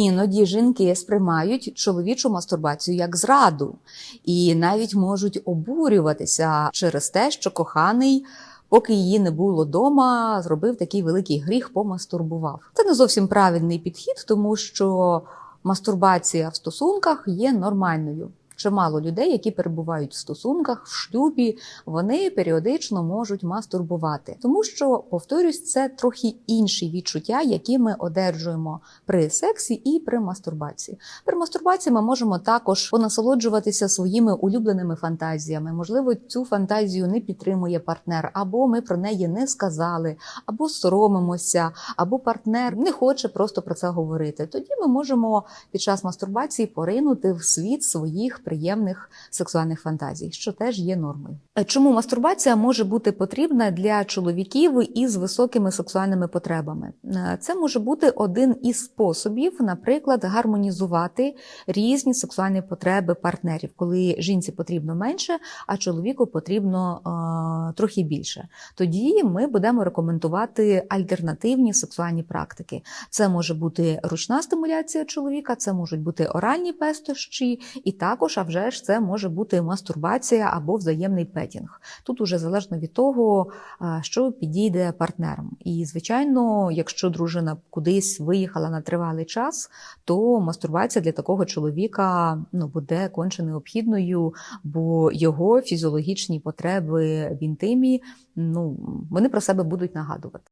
Іноді жінки сприймають чоловічу мастурбацію як зраду, і навіть можуть обурюватися через те, що коханий, поки її не було дома, зробив такий великий гріх, помастурбував. Це не зовсім правильний підхід, тому що мастурбація в стосунках є нормальною. Чимало людей, які перебувають в стосунках, в шлюбі, вони періодично можуть мастурбувати, тому що, повторюсь, це трохи інші відчуття, які ми одержуємо при сексі і при мастурбації. При мастурбації ми можемо також понасолоджуватися своїми улюбленими фантазіями. Можливо, цю фантазію не підтримує партнер, або ми про неї не сказали, або соромимося, або партнер не хоче просто про це говорити. Тоді ми можемо під час мастурбації поринути в світ своїх приємних сексуальних фантазій, що теж є нормою. Е, Чому мастурбація може бути потрібна для чоловіків із високими сексуальними потребами? Е, Це може бути один із способів, наприклад, гармонізувати різні сексуальні потреби партнерів, коли жінці потрібно менше, а чоловіку потрібно е, трохи більше. Тоді ми будемо рекомендувати альтернативні сексуальні практики. Це може бути ручна стимуляція чоловіка, це можуть бути оральні пестощі, і також, а вже ж, це може бути мастурбація або взаємний петінг. Тут уже залежно від того, що підійде партнерам. І, звичайно, якщо дружина кудись виїхала на тривалий час, то мастурбація для такого чоловіка ну, буде конче необхідною, бо його фізіологічні потреби в інтимі ну, вони про себе будуть нагадувати.